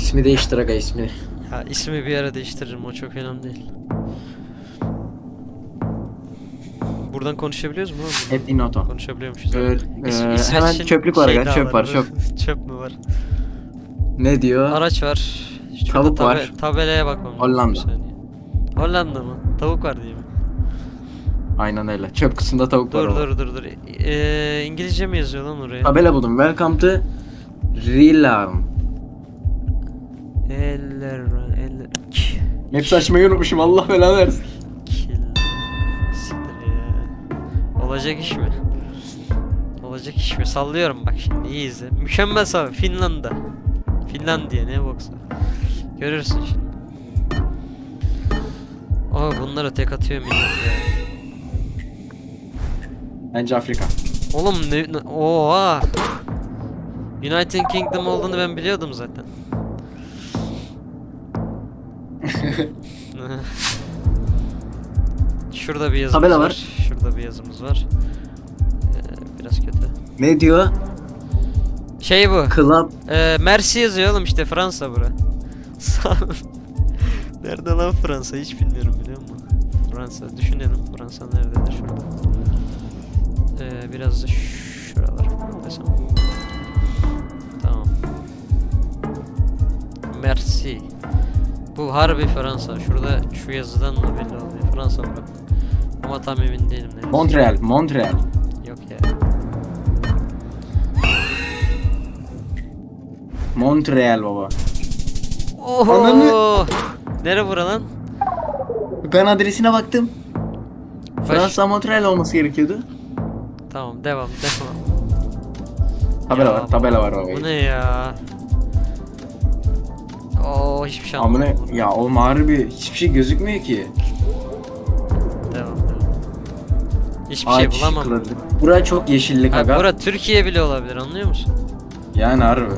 İsmi değiştir aga ismi. Ya ismi bir ara değiştiririm o çok önemli değil. Buradan konuşabiliyoruz mu oğlum? Hep Inoto. Konuşabiliyormuşuz. Ee, İs- e, İsveç'in hemen çöplük var şey aga çöp var dağları. çöp. çöp mü var? Ne diyor? Araç var. Şurada Tavuk var. Tabelaya bakmam lazım Hollanda. bir saniye. Hollanda mı? Tavuk var diye mi? Aynen öyle. Çöp kısmında tavuk var. Dur dur dur dur. Ee, İngilizce mi yazıyor lan oraya? Tabela buldum. Welcome to Rilam. Eller eller Maps açmayı unutmuşum. Allah belanı versin. Siktir ya. Olacak iş mi? Olacak iş mi? Sallıyorum bak şimdi iyi izle. Mükemmel sağ Finlanda. Finlandiya ne boksa. Görürsün şimdi. Aa bunlara tek atıyor millet ya. Bence Afrika. Oğlum ne oha. United Kingdom olduğunu ben biliyordum zaten. Şurada bir yazımız Tabela var. var. Şurada bir yazımız var. Ee, biraz kötü. Ne diyor? Şey bu. Club. Ee, Mersi yazıyor oğlum işte Fransa bura. Nerede lan Fransa hiç bilmiyorum biliyor musun? Fransa düşünelim Fransa nerededir şurada. Ee, biraz da şuralar desem. Tamam. Merci. Bu harbi Fransa. Şurada şu yazıdan mı belli oluyor? Fransa bura. Ama tam emin değilim ne. Montreal. Montreal. Yok ya. Montreal baba. Oho! Ananı- Nere bura lan? Ben adresine baktım. Baş- Fransa Montreal olması gerekiyordu. Tamam devam devam. Tabela Ya var. Tabela var baba. Bu ne ya? Oo hiçbir şey Amına anlamadım. bunu. ya o harbi hiçbir şey gözükmüyor ki. Devam devam. Hiçbir şey bulamam. şıkları. Bura çok yeşillik Abi aga. bura Türkiye bile olabilir anlıyor musun? Yani harbi.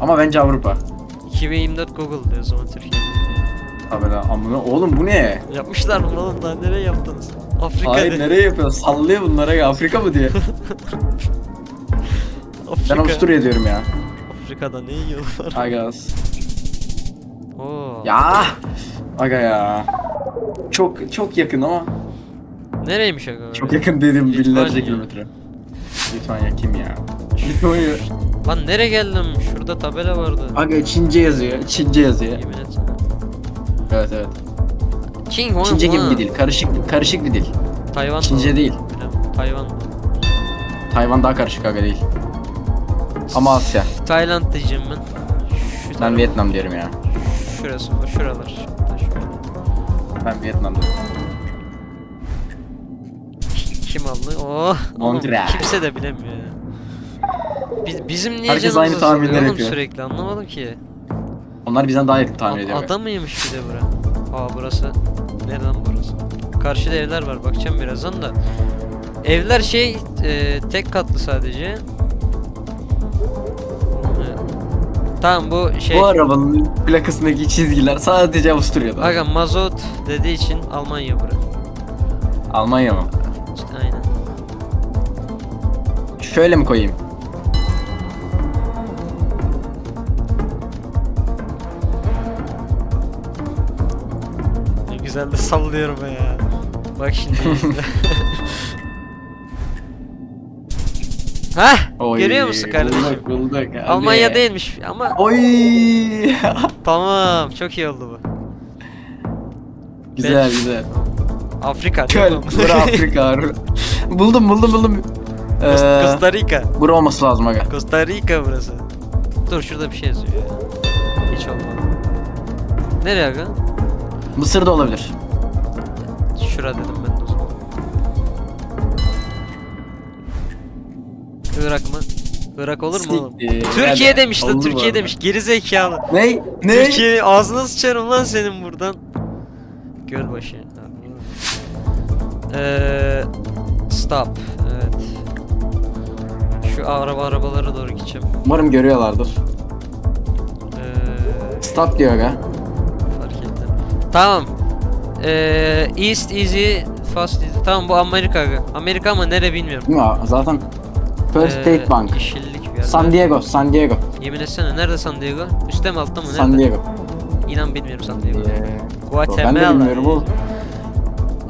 Ama bence Avrupa. 2024 Google diyor o zaman Türkiye. Tabela amına. Oğlum bu ne? Yapmışlar mı oğlum daha nereye yaptınız? Afrika Hayır nereye yapıyor? Sallıyor bunlara ya. Afrika mı diye. Afrika. ben Avusturya diyorum ya. Afrika'da ne yiyorlar? Agas. Ya. Aga ya. Çok çok yakın ama Nereymiş aga? çok yakın dedim Litvanya. binlerce kilometre. Litvanya kim ya? Litvanya. Lan nereye geldim? Şurada tabela vardı. Aga Çince yazıyor. Çince yazıyor. Yemin. Evet evet. Çin oğlum Çince gibi bir dil. Karışık karışık bir dil. Tayvan. Çince mı? değil. Tayvan. Tayvan daha karışık aga değil. Ama Asya. Tayland diyeceğim ben. Şu Ben Vietnam diyorum ya. Şurası bu, şuralar. Ben Vietnam diyorum. Kim aldı? Oh. Montreal. kimse de bilemiyor ya. Biz, bizim niye Herkes canımıza aynı tahminleri sıkılıyor oğlum yapıyor. sürekli anlamadım ki. Onlar bizden daha yakın tahmin ediyor. Ada mıymış bir de bura? Aa burası. Nereden burası? Karşıda evler var bakacağım birazdan da. Evler şey e, tek katlı sadece. Tamam bu şey. Bu arabanın plakasındaki çizgiler sadece Avusturya'da. Aga mazot dediği için Almanya bura. Almanya mı? İşte aynen. Şöyle mi koyayım? Ne güzel de sallıyorum ya. Bak şimdi. Hah! Oy, Görüyor musun kardeşim? Bulduk bulduk. hadi. Almanya değilmiş ama Oy. tamam çok iyi oldu bu. güzel Beş. güzel. Afrika. Çöl. Bura Afrika. buldum buldum buldum. Ee, Costa Rica. bura olması lazım aga. Costa Rica burası. Dur şurada bir şey yazıyor ya. Hiç olmadı. Nereye aga? Mısır da olabilir. Şura dedim ben Irak mı? Irak olur mu oğlum? Siktir. Türkiye Hadi. demiş lan Olur Türkiye demiş. Geri zekalı. Ne? Ne? Türkiye ağzına sıçarım lan senin buradan. Gölbaşı. Eee stop. Evet. Şu araba arabalara doğru gideceğim. Umarım görüyorlardır. Eee Stop diyor aga. fark ettim. Tamam. Eee East Easy Fast Easy. Tamam bu Amerika. aga. Amerika ama nere bilmiyorum. Değil mi? Zaten First Eee, State Bank. Yeşillik bir yerde. San Diego, San Diego. Yemin etsene nerede San Diego? Üstte mi altta mı? Nerede? San Diego. İnan bilmiyorum San Diego. Ee, Guatemala. ben de bilmiyorum oğlum.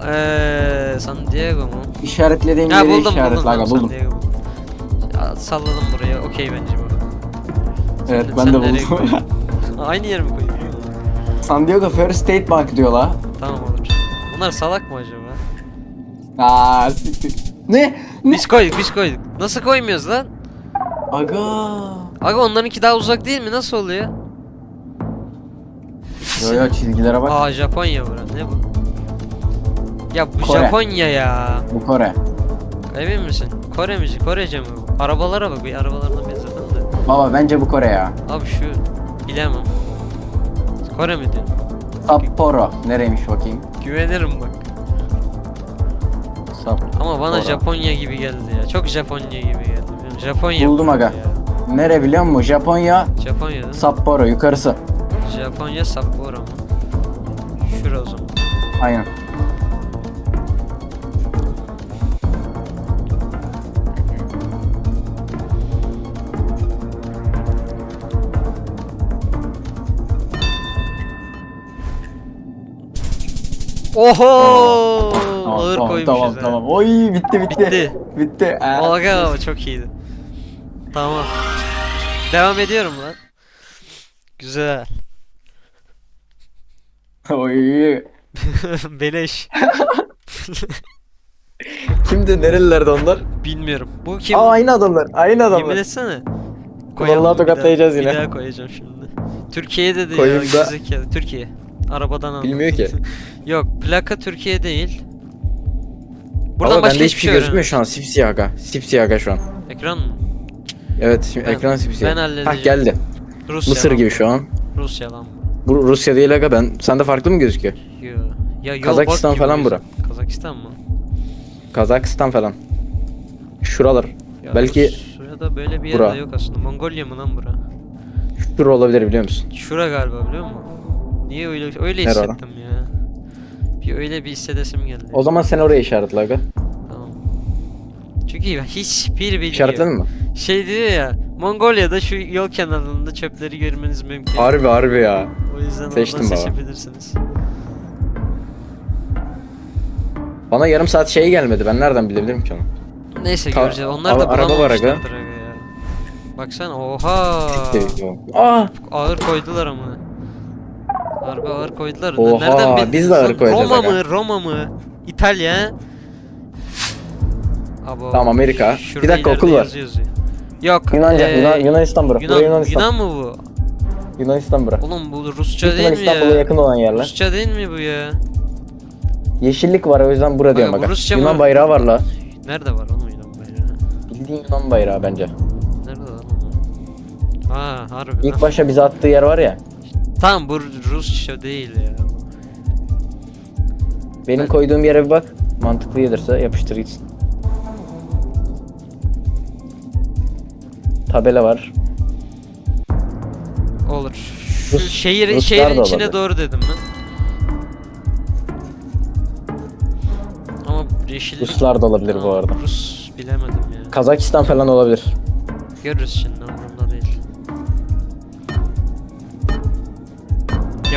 Eee San Diego mu? İşaretlediğim Ha yeri buldum işaretle buldum. aga buldum. Ya, salladım buraya. Okey bence bu. Evet Sen- ben sen de buldum. Aynı yer mi koyayım? San Diego First State Bank diyor la. Tamam olur. Bunlar salak mı acaba? Aa siktir. Ne? Biz koyduk biz koyduk. Nasıl koymuyoruz lan? Aga. Aga onlarınki daha uzak değil mi? Nasıl oluyor? Yo yo çizgilere bak. Aa Japonya bura. Ne bu? Ya bu Kore. Japonya ya. Bu Kore. Emin misin? Kore mi? Korece mi bu? Arabalara bak. Bir arabalardan benzedim de. Baba bence bu Kore ya. Abi şu bilemem. Kore mi diyorsun? Sapporo. Nereymiş bakayım? Güvenirim bak. Sapporo. Ama bana Japonya gibi geldi ya. Çok Japonya gibi geldi. Bilmiyorum, Japonya Buldum bu aga. ya. Nere biliyor musun? Japonya, Japonya değil mi? Sapporo yukarısı. Japonya Sapporo mu? Şura o zaman. Aynen. Oho! Tamam, Ağır tamam, koymuşuz tamam, ha. tamam. Oy bitti bitti. Bitti. Bitti. Aa. Aga ama çok iyiydi. Tamam. Devam ediyorum lan. Güzel. Oy. Beleş. Kimdi? Nerelilerdi onlar? Bilmiyorum. Bu kim? Aa aynı adamlar. Aynı adamlar. Yemin etsene. Vallahi bir daha- tokatlayacağız yine. Bir daha koyacağım şimdi. Türkiye'de de Koyayım ya. da-. Türkiye. Arabadan aldım. Bilmiyor ki. Yok plaka Türkiye değil. Buradan başka bende hiçbir şey şey öğrenemedim. şu an. Sipsiyah aga. Sipsiyah aga şu an. Ekran mı? Evet şimdi Ben- ekran sipsiyah. ben halledeceğim. Hah geldi. Rusya Mısır lan gibi şu an. Rusya lan Bu Rusya değil aga ben. Sende farklı mı gözüküyor? Yo. Ya yol Kazakistan falan bura. Kazakistan mı? Kazakistan falan. Şuralar. Ya Belki Rusya'da böyle bir yer bura. de yok aslında. Mongolia mı lan bura? şura olabilir biliyor musun? Şura galiba biliyor musun? Niye öyle öyle Nerede? hissettim ya. Bir öyle bir hissedesim geldi. O zaman sen oraya işaretle aga. Tamam. Çünkü hiçbir bilgi İşaretledin yok. mi? Şey diyor ya, Mongolia'da şu yol kenarında çöpleri görmeniz mümkün. Harbi harbi ya. O yüzden Seçtim oradan baba. seçebilirsiniz. Bana yarım saat şey gelmedi. Ben nereden bilebilirim ki onu? Neyse Ta- göreceğiz. Onlar da ara- araba var aga. bulamamışlardır aga ya. Baksana oha. Aa! Ağır koydular ama. Harbi ağır koydular. Oha, Nereden bildiniz biz de ağır koyacağız Roma aga. mı? Roma mı? İtalya? Abo, Tamam, Amerika. şurada Bir dakika, okul ileride var. yazıyor. Yok. Yunanca, ee, Yunan, Yunanistan bura. Yunan, Yunanistan. Yunan mı bu? Yunanistan bura. Oğlum bu Rusça Büyük değil ihtimal mi İstanbul'a ya? yakın olan yerler. Rusça değil mi bu ya? Yeşillik var o yüzden bura diyorum bu aga. Rusça Yunan mı? bayrağı var la. Nerede var oğlum Yunan bayrağı? Bildiğin Yunan bayrağı bence. Nerede lan o? Ha harbi. İlk lan. başa bize attığı yer var ya. Tamam bu Rusça değil ya. Benim Ben- koyduğum yere bir bak. Mantıklı gelirse yapıştır gitsin. Tabela var. Olur. Şu Rus- şehir, Ruslar şehrin içine olabilir. doğru dedim ben. Ama yeşillik... Ruslar da olabilir bu Aa, arada. Rus bilemedim ya. Kazakistan falan olabilir. Görürüz şimdi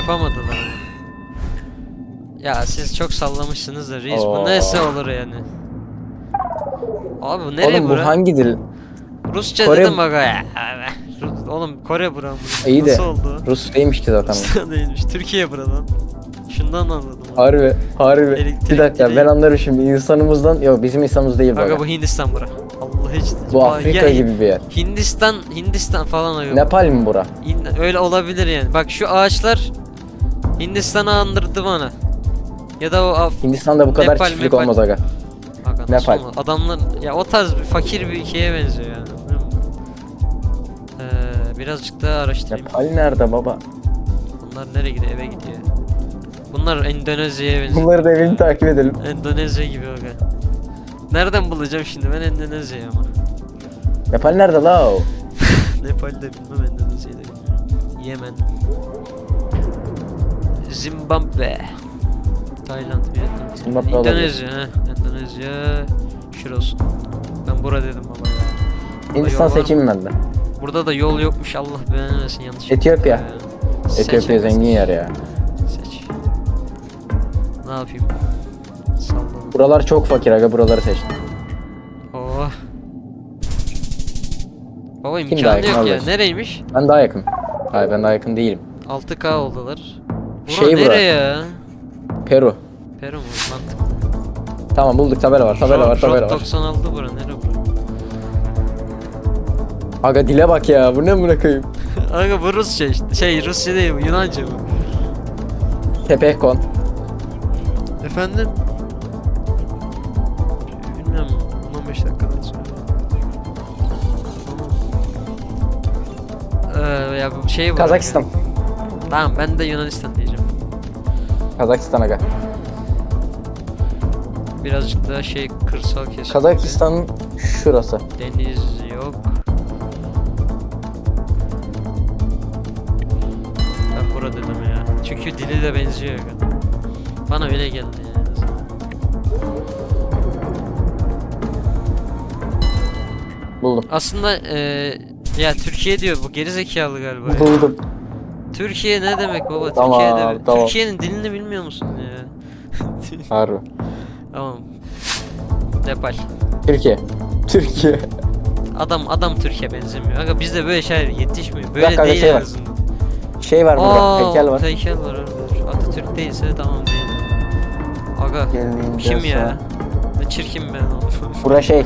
Yapamadılar. ama. Ya siz çok sallamışsınız da reis bu Oo. neyse olur yani. Abi bu nereye Oğlum bu bura? hangi dil? Rusça Kore- dedim bak ya. Rus- Oğlum Kore bura mı? İyi de Nasıl oldu? Rus değilmiş ki zaten. Rusya değilmiş. Türkiye buradan. Şundan anladım. abi. harbi, harbi. Elektrik bir dakika direği- ben anlarım şimdi insanımızdan. Yok bizim insanımız değil bu. Aga aga. bu Hindistan bura. Allah hiç. Bu Aa, Afrika ya- gibi bir yer. Hindistan, Hindistan falan aga. Nepal mi bura? Hin- öyle olabilir yani. Bak şu ağaçlar Hindistan'ı andırdı bana. Ya da o Af- Hindistan'da bu kadar Nepal, çiftlik Nepal. olmaz aga. Aga nasıl Nepal. olmaz? Adamlar ya o tarz bir fakir bir ülkeye benziyor yani. musun? Ee, birazcık daha araştırayım. Nepal nerede baba? Bunlar nereye gidiyor? Eve gidiyor. Bunlar Endonezya'ya benziyor. Bunları da evini takip edelim. Endonezya gibi aga. Nereden bulacağım şimdi ben Endonezya'yı ama. Nepal nerede la o? Nepal'de bilmem Endonezya'yı da bilmiyorum. Yemen. Zimbabwe. Tayland, Vietnam. Zimbabwe olabilir. Endonezya. Şurası. Ben bura dedim baba ya. Hindistan seçeyim ben de. Burada da yol yokmuş Allah beğenmesin yanlış. Etiyopya. Ee, seç Etiyopya aga, zengin seç. yer ya. Seç. Ne yapayım? Salladım. Buralar çok fakir aga buraları seçtim. Oh. Baba imkanı yok ya. Nereymiş? Ben daha yakın. Hayır ben daha yakın değilim. 6K oldular. Bura Şey bura. nereye ya? Peru. Peru mu? Mantıklı. Tamam bulduk tabela var tabela var tabela var. 96 bura nere bura? Aga dile bak ya bu ne bırakayım. Aga bu Rusça işte. Şey Rusça değil bu Yunanca bu. Tepekon. Efendim? Bilmiyorum 15 dakikadan sonra. Ee, ya bu şey var. Kazakistan. Tamam ben de Yunanistan. Kazakistan aga. Birazcık daha şey kırsal kesim. Kazakistan'ın şurası. Deniz yok. Ben burada dedim ya. Çünkü dili de benziyor. Bana öyle geldi yani. Buldum. Aslında eee ya Türkiye diyor bu geri zekalı galiba. ya. Buldum. Türkiye ne demek baba? Tamam, Türkiye'de tamam. Türkiye'nin dilini bilmiyor musun ya? Harbi. tamam. Nepal. Türkiye. Türkiye. Adam adam Türkiye benzemiyor. Aga bizde böyle şeyler yetişmiyor. Böyle dakika, değil şey en var. azından. Şey var burada. Aa, Heykel var. Heykel var orada. Atatürk değilse tamam değil. Aga Gelince kim ya? Ne çirkin ben oğlum. Bura şey.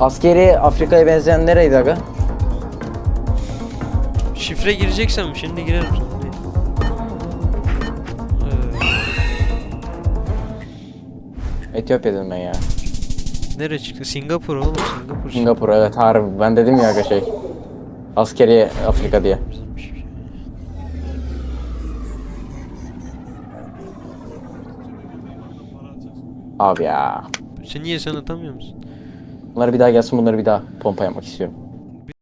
Askeri Afrika'ya benzeyen nereydi aga? Şifre gireceksem şimdi girerim. sorun değil. Ee, Etiyopya dedim ben ya. nereye çıktı? Singapur oğlum Singapur. Singapur evet harbi. Ben dedim ya aga şey. Askeri Afrika diye. Abi ya. Sen niye sen atamıyor musun? Bunları bir daha gelsin bunları bir daha pompa yapmak istiyorum.